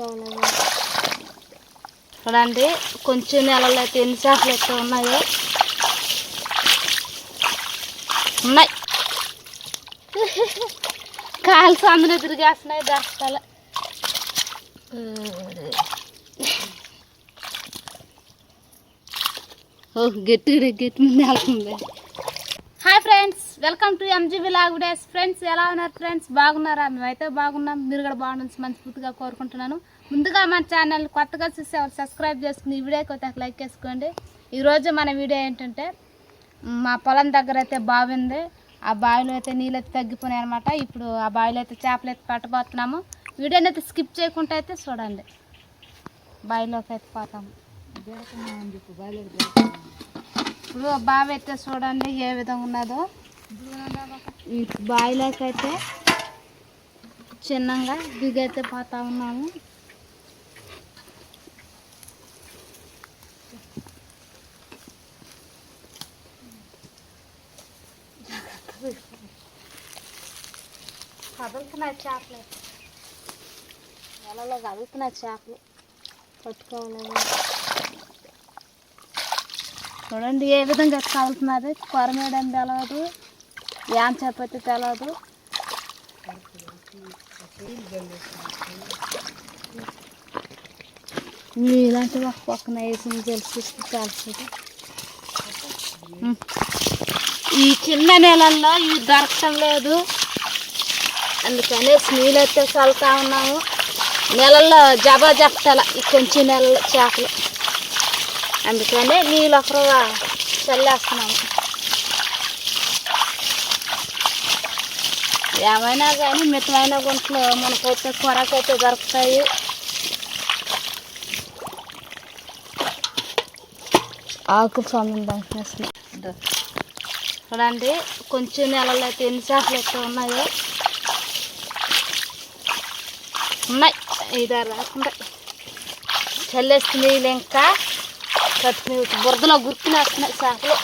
పట్టుకోవాలి చూడండి కొంచెం నెలలు అయితే ఎన్ని చేపలు అయితే ఉన్నాయో. ఉన్నాయి. కాలు సందులు ఎదురుగేస్తున్నాయి దస్తాలు ఓ గట్టి గట్టి మీద వెళ్తుంది hi friends welcome to MGB log days friends ఎలా ఉన్నారు ఫ్రెండ్స్ బాగున్నారా? మేమైతే బాగున్నాం. మీరు కూడా మంచి మనస్ఫూర్తిగా కోరుకుంటున్నాను. ముందుగా మన ఛానల్ కొత్తగా చూసి ఎవరు సబ్స్క్రైబ్ చేసుకుని ఈ వీడియోకి అయితే లైక్ చేసుకోండి ఈరోజు మన వీడియో ఏంటంటే మా పొలం దగ్గర అయితే బావి ఉంది. ఆ బావిలో అయితే నీళ్ళు అయితే తగ్గిపోయినాయి అనమాట ఇప్పుడు ఆ బావిలో అయితే చేపలు అయితే పట్టబోతున్నాము. వీడియోని అయితే స్కిప్ చేయకుండా అయితే చూడండి. బావిలోకి అయితే పోతాము. ఇప్పుడు బావి అయితే చూడండి ఏ విధంగా ఉన్నదో. బావిలోకైతే చిన్నగా దిగైతే పోతా ఉన్నాము. కదులుతున్నాయి చేపలు. నెలలో కదులుతున్నాయి చేపలు. పట్టుకోవాలి. చూడండి ఏ విధంగా కదులుతున్నది కొరమేయడం తెలవదు. యాన్ చేపట్టి తెలవదు. ఇలాంటి ఒక పక్కన వేసి తెలిసి తెలుస్తుంది ఈ చిన్న నెలల్లో ఇవి దొరకటం లేదు. అందుకని నీళ్ళైతే చల్లుతా ఉన్నాము. నెలల్లో జబా జప్తాల ఈ కొంచెం నెలలు చేపలు. అందుకనే నీళ్ళు ఒకరుగా చల్లేస్తున్నాము. ఏమైనా కానీ మితమైన గుంటలు మనకైతే కొరకైతే దొరుకుతాయి. ఆకు సంబంధం చూడండి కొంచెం నెలలు అయితే ఎన్ని చేపలు అయితే ఉన్నాయో. ఉన్నాయి. ఐదారు రాకుండా చల్లేస్తుంది నీళ్ళు ఇంకా. బురదలో గుర్తునేస్తున్నాయి చేపలు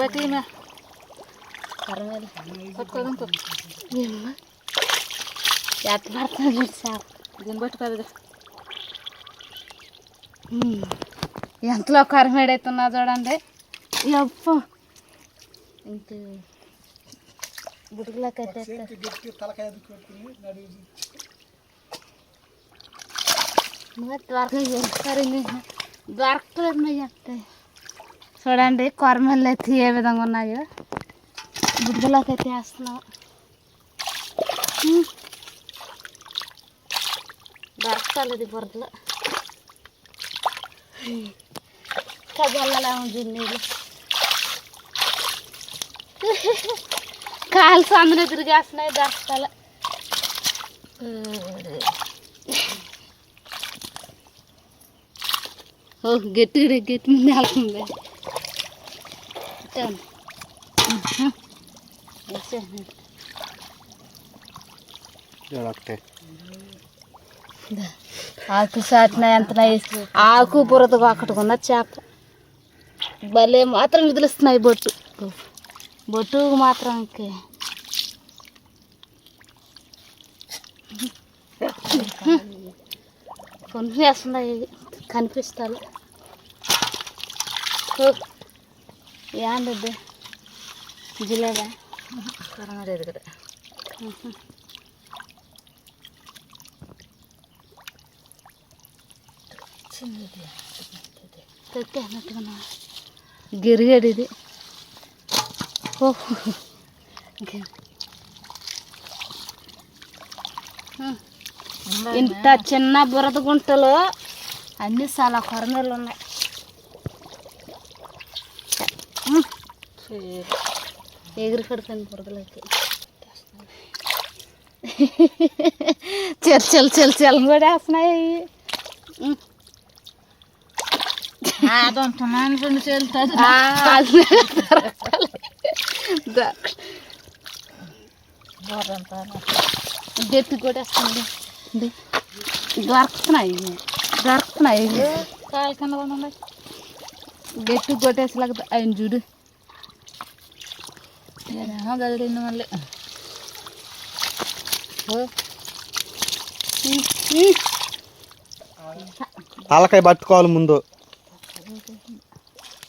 బట్టి కొరమేలు పడుతుంది చేప దీన్ని పట్టుకోదు ఎంతలో కరమేడైతున్నా చూడండి. అప్ప ఇంక బుడుగులోకి అయితే దొరకలేదు చెప్తాయి చూడండి కొరమల్లు అయితే ఏ విధంగా ఉన్నాయో. బుడ్డలోకి అయితే వేస్తున్నాం. దొరకలేదు బురదలో. కదల్లలా ఉంది నీళ్ళు. కాలు సందులో తిరిగేస్తున్నాయి దస్తాలు ఓ గట్టి గట్టి వెళ్తుంది ఆకు సాటిన ఎంత ఆకు బురద ఒకటికున్న చేప. భలే మాత్రం విదిలిస్తున్నాయి బొట్టు బొట్టు మాత్రం కొన్ని వేస్తున్నాయి కనిపిస్తాయి ఏంది జిలేబా. కరమలేదు కదా. పెట్టే అన్నట్టుగా గిరిగడి ఇది ఓహో ఇంత చిన్న బురద గుంటలో అన్ని చాలా కొరమేలు ఉన్నాయి. ఎగిరి పడుతుంది బురదలోకి. చెల్ చెల్ చెల్ కూడా వేస్తున్నాయి. రెండు చెల్తుంది గట్టి కూడా వస్తుంది దొరుకుతున్నాయి. దొరుకుతున్నాయి. కాలు కన్నా ఉన్నాయి. గట్టి కొట్టేసలాగా ఆయన చూడు. కదిలింది మళ్ళీ. తలకాయ పట్టుకోవాలి ముందు.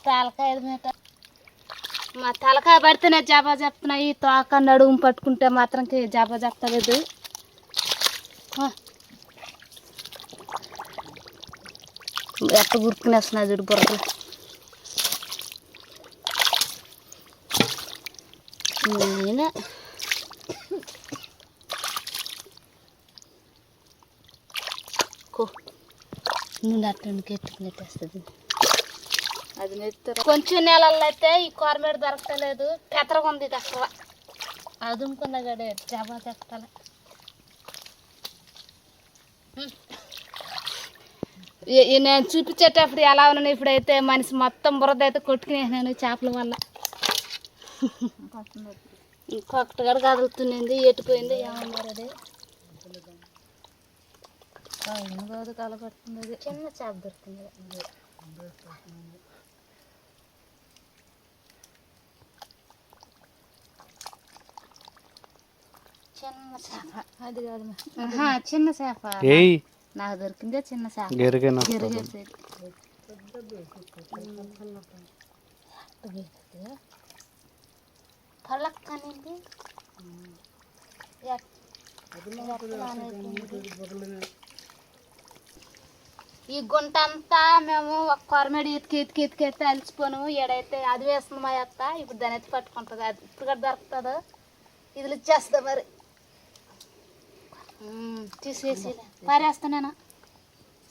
తలకాయ మా తలకాయ పడితేనే జాబా చెప్తున్నాయి తోక నడుము పట్టుకుంటే మాత్రం జాబా చెప్తలేదు ఎట్ట గుర్తునేస్తున్నా చూడు బుర్రలు నేనే. కో. నువ్వు అట్టండి అది నెత్తురు. కొంచెం నెలల్లో అయితే ఈ కోరమేడ దొరకలేదు. పెతరగా ఉంది ఇది అసలు. అది అనుకున్నా గడే? జబా చెప్తాను నేను చూపించేటప్పుడు ఎలా ఉన్నాను ఇప్పుడైతే మనిషి మొత్తం బురద అయితే కొట్టుకునేసినాను చేపల వల్ల. ఇంకొకటి కూడా కదులుతుంది ఎట్టుపోయింది ఏమన్నారు అది. కాదు కలపడుతుంది అది. చిన్న చేప దొరుకుతుంది అది కాదు ఆహా, చిన్న చేప నాకు దొరికిందే చిన్న చేప గెరిగేనా ఈ గుంట అంతా మేము ఒక కొరమేడి ఎత్తికి ఎత్తికి ఎత్తి అలిసిపోను. ఏడైతే అది వేస్తుంది మా అత్త. ఇప్పుడు దాని ఎత్తి పట్టుకుంటుంది. అది ఇప్పుడు కూడా దొరుకుతుందో? ఇది ఇచ్చేస్తా మరి. తీసేసి పారేస్తా నేను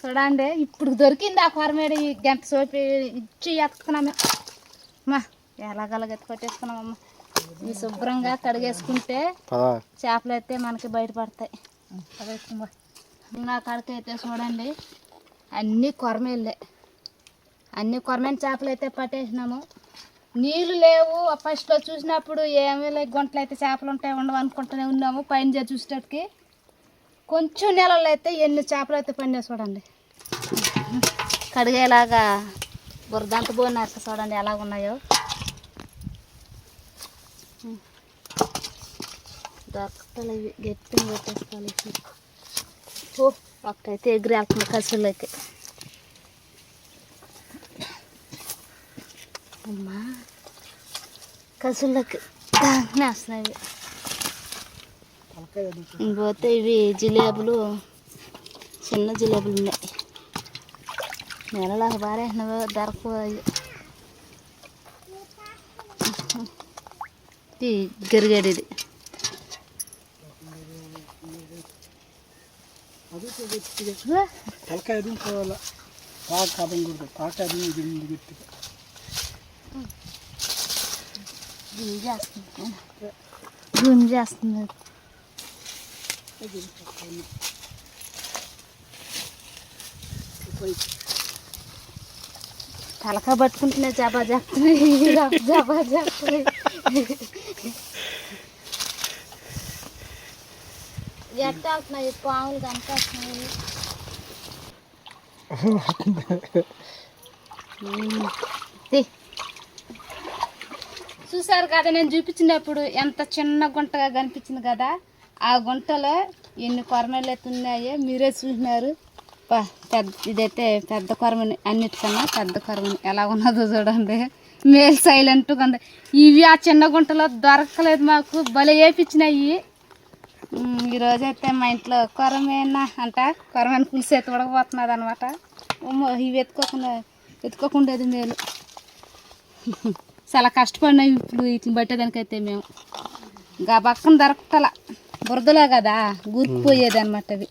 చూడండి ఇప్పుడు దొరికింది ఆ కొరమేడి గంట సోపి ఇచ్చి ఎత్తుకున్నాము మా ఎలాగలాగ ఎత్తి కొట్టేసుకున్నామమ్మ ఈ శుభ్రంగా కడిగేసుకుంటే చేపలు అయితే మనకి బయటపడతాయి. నా కడక అయితే చూడండి అన్నీ కొరమేళ్ళే. అన్ని కొరమైన చేపలు అయితే పట్టేసినాము. నీళ్ళు లేవు. ఫస్ట్లో చూసినప్పుడు ఏమీ లేవు. గుంటలు అయితే చేపలు ఉంటాయి ఉండవు అనుకుంటూనే ఉన్నాము. పైన చూసేటట్టుకి కొంచెం నెలల్లో అయితే ఎన్ని చేపలు అయితే పండే చూడండి. కడిగేలాగా బురదంత పోయినాక చూడండి ఎలా ఉన్నాయో. దొరకలేదు గట్టిగా పెట్టేసుకోవాలి ఓ ఒక్కైతే ఎగిరి వెళ్తుంది కసులకి అమ్మా కసులకి దాంట్నే వస్తున్నాయి ఇంకోతే ఇవి జిలేబులు చిన్న జిలేబులు ఉన్నాయి. నెలలో బారేసినవి దొరకవు ఇది. గరిగేది తలకాయ పోవాల పాక అది కూడా పాక అది ఇది గట్టిగా చేస్తుంది? గుంజ చేస్తుంది తలకా పట్టుకుంటున్నా జబా చెప్తున్నాయి జబా. చెప్తున్నాయి ఎట్ట పాములు కనిపిస్తున్నాయి చూసారు కదా నేను చూపించినప్పుడు ఎంత చిన్న గుంటగా కనిపించింది కదా? ఆ గుంటలో ఎన్ని కొరమలు అయితే ఉన్నాయో మీరే చూసినారు. పెద్ద ఇదైతే పెద్ద కొరమని అన్నిటికన్నా పెద్ద కొరమని ఎలా ఉన్నదో చూడండి. మేల్ సైలెంట్గా ఉంది. ఇవి ఆ చిన్న గుంటలో దొరకలేదు మాకు. భలే వేపించినాయి ఉమ్, ఈరోజు అయితే మా ఇంట్లో కొరమేనా అంట? కొరమైన పులుసు ఎత్తి ఉడకపోతున్నది అనమాట ఇవి ఎత్తుకోకుండా ఎత్తుకోకుండేది మేలు. చాలా కష్టపడినాయి ఇప్పుడు వీటిని బట్టేదానికైతే మేము. ఇంకా పక్కన దొరకటల. బురదలో కదా? గురికిపోయేది అనమాట అవి.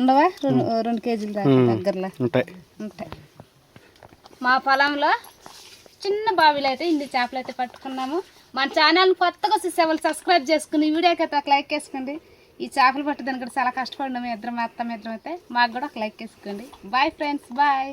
ఉండవా? రెండు రెండు కేజీలు దాకా దగ్గరలో. ఉంటాయి. ఉంటాయి. మా పొలంలో చిన్న బావిలో అయితే ఇన్ని చేపలు అయితే పట్టుకున్నాము. మన ఛానల్ కొత్తగా చూసే వాళ్ళు సబ్స్క్రైబ్ చేసుకుని ఈ వీడియోకి అయితే ఒక లైక్ వేసుకోండి. ఈ చేపలు పట్టడానికి కూడా చాలా కష్టపడినాము ఇద్దరం అత్త ఇద్దరం అయితే మాకు కూడా ఒక లైక్ వేసుకోండి. Bye friends bye